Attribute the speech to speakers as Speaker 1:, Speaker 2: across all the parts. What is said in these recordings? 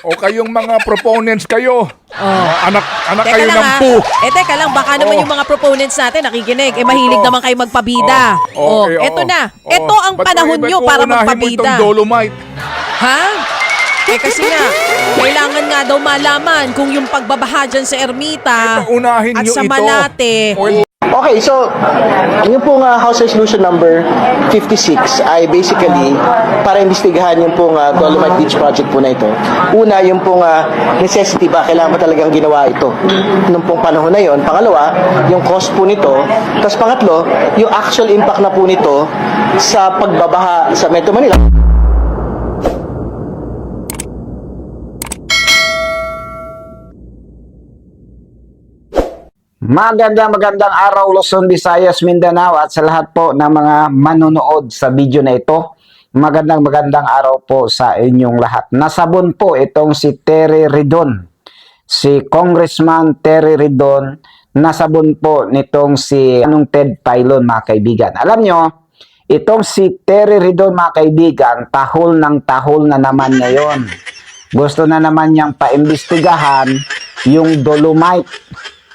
Speaker 1: O kayong mga proponents kayo. Mga anak anak
Speaker 2: Teka
Speaker 1: kayo ng
Speaker 2: ha.
Speaker 1: pu.
Speaker 2: Eh, teka lang, baka naman
Speaker 1: Oh.
Speaker 2: yung mga proponents natin nakikinig. Eh, mahilig
Speaker 1: Oh.
Speaker 2: naman kayo magpabida.
Speaker 1: Oh, okay,
Speaker 2: oh, eto
Speaker 1: oo.
Speaker 2: na.
Speaker 1: Oo.
Speaker 2: Ito ang
Speaker 1: Ba't
Speaker 2: panahon
Speaker 1: ba't
Speaker 2: nyo para
Speaker 1: uunahin mo
Speaker 2: magpabida.
Speaker 1: itong dolomite.
Speaker 2: Ha? Eh kasi nga, kailangan nga daw malaman kung yung pagbabaha dyan sa Ermita
Speaker 1: Eh, unahin
Speaker 2: at
Speaker 1: nyo
Speaker 2: sa
Speaker 1: ito.
Speaker 2: Malate.
Speaker 3: Okay, so yung pong uh, House Resolution number 56 ay basically para imbestigahan yung pong uh, Dolomite Beach project po na ito. Una, yung pong uh, necessity ba, kailangan ba talagang ginawa ito nung pong panahon na yon. Pangalawa, yung cost po nito. Tapos pangatlo, yung actual impact na po nito sa pagbabaha sa Metro Manila.
Speaker 4: Magandang magandang araw Luzon, Visayas, Mindanao at sa lahat po ng mga manonood sa video na ito. Magandang magandang araw po sa inyong lahat. Nasabon po itong si Terry Ridon. Si Congressman Terry Ridon, nasabon po nitong si anong Ted Filon mga kaibigan. Alam nyo, itong si Terry Ridon mga kaibigan, tahol ng tahol na naman ngayon. Gusto na naman niyang paimbestigahan yung Dolomite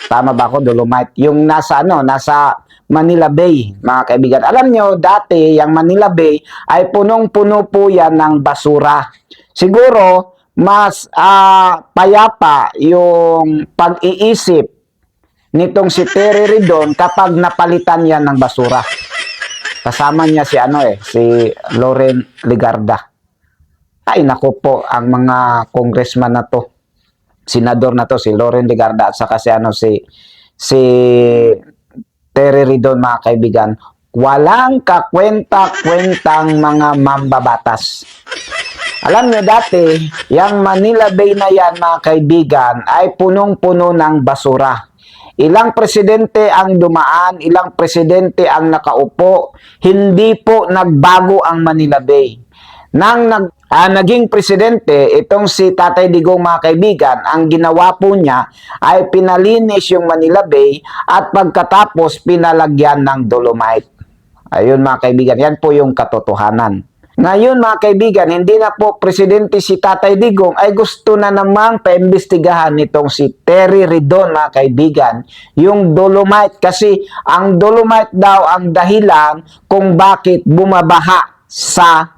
Speaker 4: Tama ba ako, Dolomite? Yung nasa ano, nasa Manila Bay, mga kaibigan. Alam nyo, dati, yung Manila Bay ay punong-puno po yan ng basura. Siguro, mas ah, payapa yung pag-iisip nitong si Terry Ridon kapag napalitan yan ng basura. Kasama niya si ano eh, si Loren Ligarda. Ay nako po ang mga congressman na to senador na to si Loren Legarda at saka si ano si si Terry Ridon mga kaibigan. Walang kakwenta-kwentang mga mambabatas. Alam nyo dati yung Manila Bay na yan mga kaibigan ay punong-puno ng basura. Ilang presidente ang dumaan, ilang presidente ang nakaupo, hindi po nagbago ang Manila Bay. Nang nag, ah, naging presidente, itong si Tatay Digong mga kaibigan, ang ginawa po niya ay pinalinis yung Manila Bay at pagkatapos pinalagyan ng dolomite. Ayun mga kaibigan, yan po yung katotohanan. Ngayon mga kaibigan, hindi na po presidente si Tatay Digong ay gusto na namang paimbestigahan nitong si Terry Ridon mga kaibigan yung dolomite kasi ang dolomite daw ang dahilan kung bakit bumabaha sa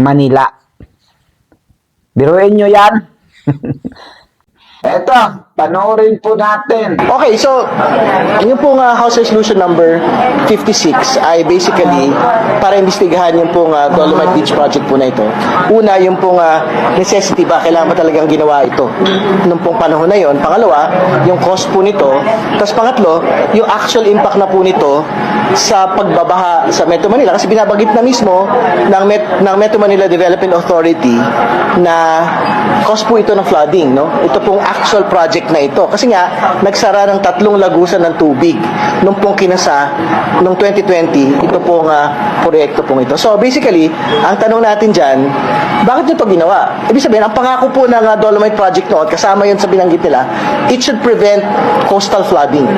Speaker 4: Manila. Biruin nyo yan. Eto, panoorin po natin.
Speaker 3: Okay, so yung pong uh, House Resolution number 56 ay basically para imbestigahan yung pong uh, Dolomite Beach project po na ito. Una, yung pong uh, necessity ba, kailangan ba talagang ginawa ito nung pong panahon na yon. Pangalawa, yung cost po nito. Tapos pangatlo, yung actual impact na po nito sa pagbabaha sa Metro Manila. Kasi binabagit na mismo ng, Met- ng Metro Manila Development Authority na cost po ito ng flooding. No? Ito pong actual project na ito. Kasi nga, nagsara ng tatlong lagusan ng tubig nung pong kinasa noong 2020, ito pong uh, proyekto pong ito. So basically, ang tanong natin dyan, bakit nyo ito ginawa? Ibig sabihin, ang pangako po ng uh, Dolomite Project noon, kasama yun sa binanggit nila, it should prevent coastal flooding.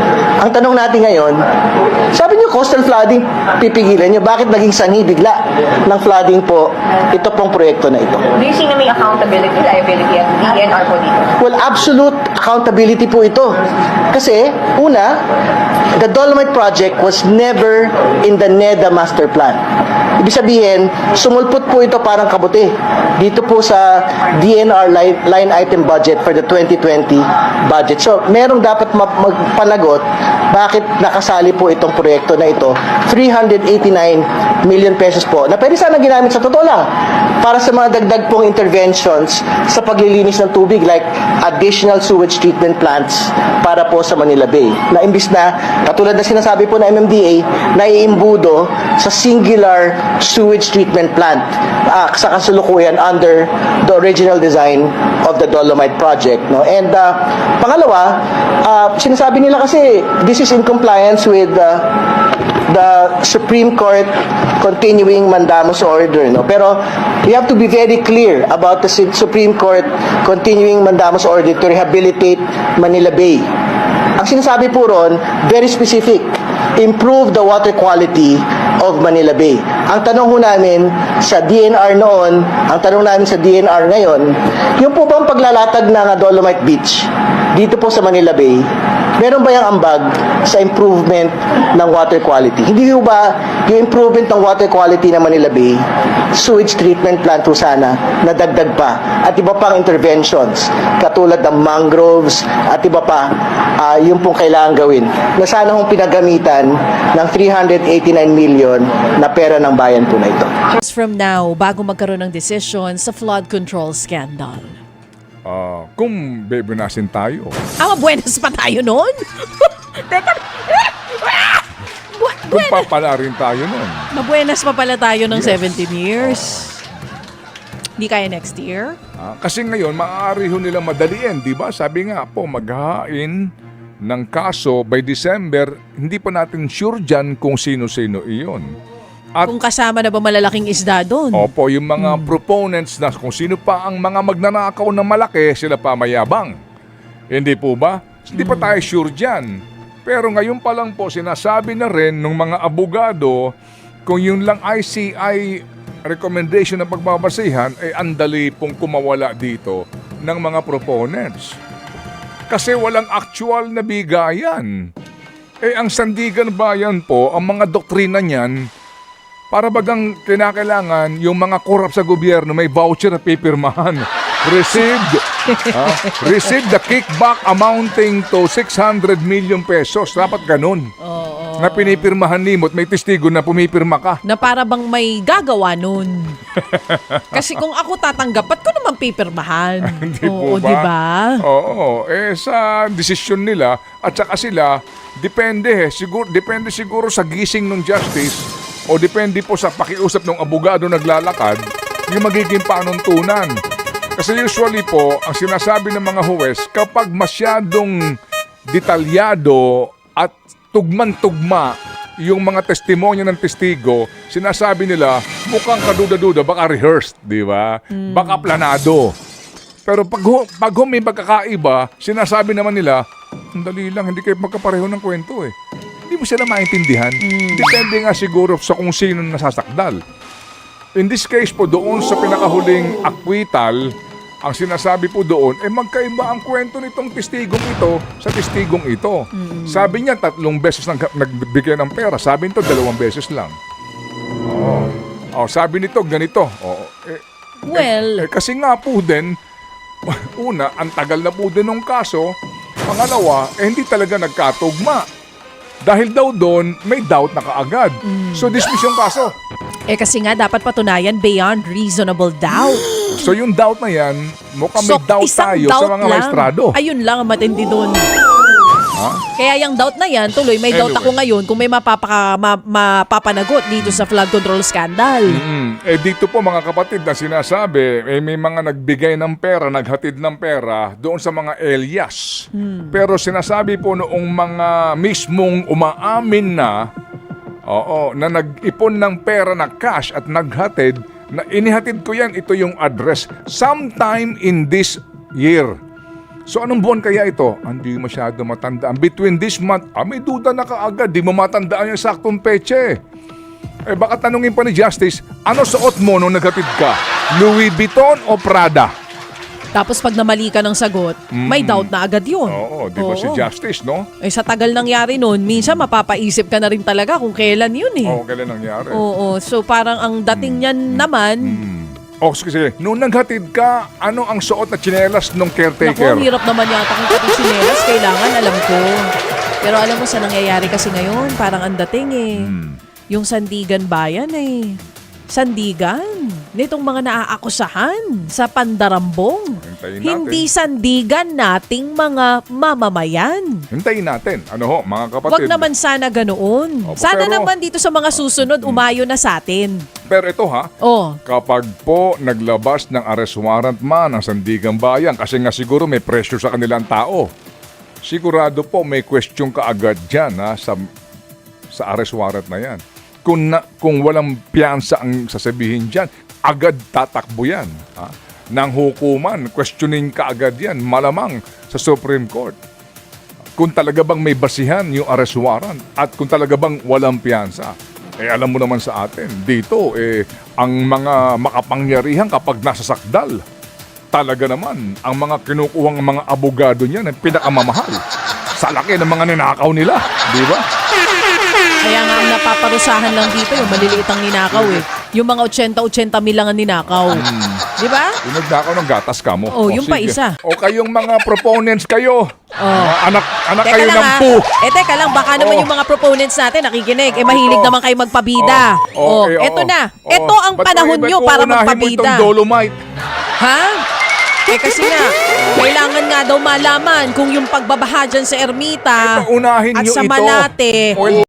Speaker 3: Ang tanong natin ngayon, sabi nyo coastal flooding, pipigilan nyo. Bakit naging sanhi bigla ng flooding po ito pong proyekto na ito?
Speaker 5: Do you see na may accountability, liability at DNR po dito?
Speaker 3: Well, absolute accountability po ito. Kasi, una, the Dolomite Project was never in the NEDA master plan. Ibig sabihin, sumulpot po ito parang kabuti. Dito po sa DNR line, line item budget for the 2020 budget. So, merong dapat ma- magpanagot bakit nakasali po itong proyekto na ito. 389 million pesos po na pwede sana ginamit sa totoo lang para sa mga dagdag pong interventions sa paglilinis ng tubig like additional sewage treatment plants para po sa Manila Bay. Na imbis na, katulad na sinasabi po ng MMDA, na iimbudo sa singular sewage treatment plant ah, sa kasalukuyan under the original design of the Dolomite Project. No? And uh, pangalawa, ah, sinasabi nila kasi this is in compliance with uh, the Supreme Court continuing mandamus order no? Pero we have to be very clear about the Su- Supreme Court continuing mandamus order to rehabilitate Manila Bay. Ang sinasabi po ron very specific improve the water quality of Manila Bay. Ang tanong ho namin sa DNR noon, ang tanong namin sa DNR ngayon, yung po bang paglalatag ng Dolomite Beach dito po sa Manila Bay, meron ba yung ambag sa improvement ng water quality? Hindi ho ba yung improvement ng water quality ng Manila Bay, sewage treatment plant ho sana, nadagdag pa, at iba pang interventions, katulad ng mangroves, at iba pa, ah, yung pong kailangan gawin, na sana hong pinagamitan ng 389 million na pera ng bayan po na ito.
Speaker 2: From now, bago magkaroon ng decision sa flood control scandal.
Speaker 1: Ah, kung bebenasin tayo,
Speaker 2: Ah, buenas pa tayo noon? Teka. Bu-
Speaker 1: kung
Speaker 2: buenas.
Speaker 1: papala rin tayo nun.
Speaker 2: Mabuenas pa pala tayo ng
Speaker 1: Yes.
Speaker 2: 17 years. Hindi kaya next year?
Speaker 1: Ah, kasi ngayon, maaari ho nila madaliin, di ba? Sabi nga po, maghahain ng kaso by December, hindi pa natin sure dyan kung sino-sino iyon. At
Speaker 2: Kung kasama na ba malalaking isda doon?
Speaker 1: Opo, yung mga proponents na kung sino pa ang mga magnanakaw ng malaki, sila pa mayabang. Hindi po ba? Hindi pa tayo sure dyan. Pero ngayon pa lang po, sinasabi na rin ng mga abogado, kung yun lang ICI recommendation na pagbabasihan, ay andali pong kumawala dito ng mga proponents. Kasi walang actual na bigayan. Eh, ang Sandigan Bayan po, ang mga doktrina niyan, para bagang kinakailangan yung mga korap sa gobyerno may voucher na pipirmahan. Received, ah, received the kickback amounting to 600 million pesos. Dapat ganun. Na pinipirmahan limot, may testigo na pumipirma ka.
Speaker 2: Na para bang may gagawa nun. Kasi kung ako tatanggap, ba't ko naman pipirmahan?
Speaker 1: Hindi
Speaker 2: Oo,
Speaker 1: po ba?
Speaker 2: di ba?
Speaker 1: Oo. Eh, sa desisyon nila, at saka sila, depende eh. Siguro, depende siguro sa gising ng justice o depende po sa pakiusap ng abogado naglalakad yung magiging panuntunan. Kasi usually po, ang sinasabi ng mga huwes, kapag masyadong detalyado at tugman-tugma yung mga testimonya ng testigo, sinasabi nila, mukhang kaduda-duda, baka rehearsed, di ba? Baka planado. Pero pag, pag may pagkakaiba, sinasabi naman nila, ang dali lang, hindi kayo magkapareho ng kwento eh. Hindi mo sila maintindihan. Depende nga siguro sa kung sino nasasakdal. In this case po, doon sa pinakahuling acquittal, ang sinasabi po doon, eh magkaiba ang kwento nitong testigong ito sa testigong ito. Sabi niya, tatlong beses nang nagbigay ng pera. Sabi nito, dalawang beses lang. Oo. Oh, sabi nito, ganito. Oo. Eh,
Speaker 2: Well,
Speaker 1: eh, kasi nga po din, una, ang tagal na po din ng kaso. Pangalawa, eh, hindi talaga nagkatugma. Dahil daw doon, may doubt na kaagad. So, dismiss yung kaso.
Speaker 2: eh kasi nga dapat patunayan beyond reasonable doubt.
Speaker 1: So, yung doubt na yan, mukhang may
Speaker 2: So,
Speaker 1: doubt
Speaker 2: isang
Speaker 1: tayo
Speaker 2: doubt
Speaker 1: sa mga
Speaker 2: lang.
Speaker 1: maestrado.
Speaker 2: Ayun lang ang matindi doon. Kaya yung doubt na yan, tuloy, may doubt
Speaker 1: Anyway.
Speaker 2: ako ngayon kung may mapapaka, ma- mapapanagot dito sa flood control scandal.
Speaker 1: Mm, eh dito po mga kapatid na sinasabi, eh, may mga nagbigay ng pera, naghatid ng pera doon sa mga Elias. Pero sinasabi po noong mga mismong umaamin na, oo, na nag-ipon ng pera na cash at naghatid, na inihatid ko yan, ito yung address, sometime in this year. So anong buwan kaya ito? Hindi masyado matandaan. Between this month, ah, may duda na kaagad. Di mo matandaan yung saktong peche. Eh baka tanungin pa ni Justice, ano suot mo nung naghatid ka? Louis Vuitton o Prada?
Speaker 2: Tapos pag namali ka ng sagot, may doubt na agad yun.
Speaker 1: Mm. Oo, di ba si
Speaker 2: Oo.
Speaker 1: Justice, no?
Speaker 2: Eh sa tagal nangyari nun, minsan mapapaisip ka na rin talaga kung kailan yun eh.
Speaker 1: Oo, kailan nangyari?
Speaker 2: Oo, so parang ang dating niyan naman,
Speaker 1: Hmm. O, kasi, nung naghatid ka, ano ang suot na tsinelas nung
Speaker 2: naku,
Speaker 1: caretaker?
Speaker 2: ang hirap naman yata kung pati sinelas, kailangan alam ko. Pero alam mo sa nangyayari kasi ngayon, parang ang dating eh.
Speaker 1: Hmm.
Speaker 2: Yung Sandigan Bayan eh. Sandigan nitong mga naaakusahan sa pandarambong.
Speaker 1: Hintayin natin.
Speaker 2: Hindi sandigan nating mga mamamayan.
Speaker 1: Hintayin natin. Ano ho, mga kapatid?
Speaker 2: Wag naman sana ganoon.
Speaker 1: Opo,
Speaker 2: Sana
Speaker 1: pero-
Speaker 2: naman dito sa mga susunod umayo na sa atin.
Speaker 1: Pero ito ha,
Speaker 2: Oh,
Speaker 1: Kapag po naglabas ng arrest warrant man ang Sandigang Bayan kasi nga siguro may pressure sa kanilang tao. Sigurado po may question kaagad dyan ha, sa, sa arrest warrant na yan. Kung, na, kung walang piyansa ang sasabihin dyan, agad tatakbo yan. Ha? Nang hukuman, questioning kaagad yan, malamang sa Supreme Court. Kung talaga bang may basihan yung arrest warrant at kung talaga bang walang piyansa. Eh alam mo naman sa atin, dito eh ang mga makapangyarihan kapag nasa sakdal, talaga naman ang mga kinukuhang mga abogado niyan ang pinakamamahal. Sa laki ng mga ninakaw nila, di ba?
Speaker 2: Kaya nga ang napaparusahan lang dito yung maliliit ang ninakaw eh. Yung mga 80-80 mil lang ang ninakaw. Di ba?
Speaker 1: Yung nagnakaw ng gatas ka mo.
Speaker 2: Oh, yung pa
Speaker 1: sige.
Speaker 2: isa.
Speaker 1: O kayong mga proponents kayo. Mga anak anak
Speaker 2: Teka
Speaker 1: kayo
Speaker 2: lang
Speaker 1: ng
Speaker 2: ha.
Speaker 1: pu.
Speaker 2: Eh teka lang, baka naman
Speaker 1: Oh.
Speaker 2: yung mga proponents natin nakikinig. Eh mahilig
Speaker 1: Oh.
Speaker 2: naman kayo magpabida.
Speaker 1: Oh,
Speaker 2: Oh,
Speaker 1: okay,
Speaker 2: eto
Speaker 1: oo.
Speaker 2: na.
Speaker 1: Oo.
Speaker 2: Ito ang
Speaker 1: Ba't
Speaker 2: panahon
Speaker 1: ba't
Speaker 2: nyo para
Speaker 1: uunahin mo
Speaker 2: magpabida.
Speaker 1: itong Dolomite.
Speaker 2: Ha? Eh kasi nga, kailangan nga daw malaman kung yung pagbabaha dyan sa Ermita
Speaker 1: paunahin
Speaker 2: at
Speaker 1: nyo
Speaker 2: sa
Speaker 1: ito.
Speaker 2: Malate
Speaker 1: Well,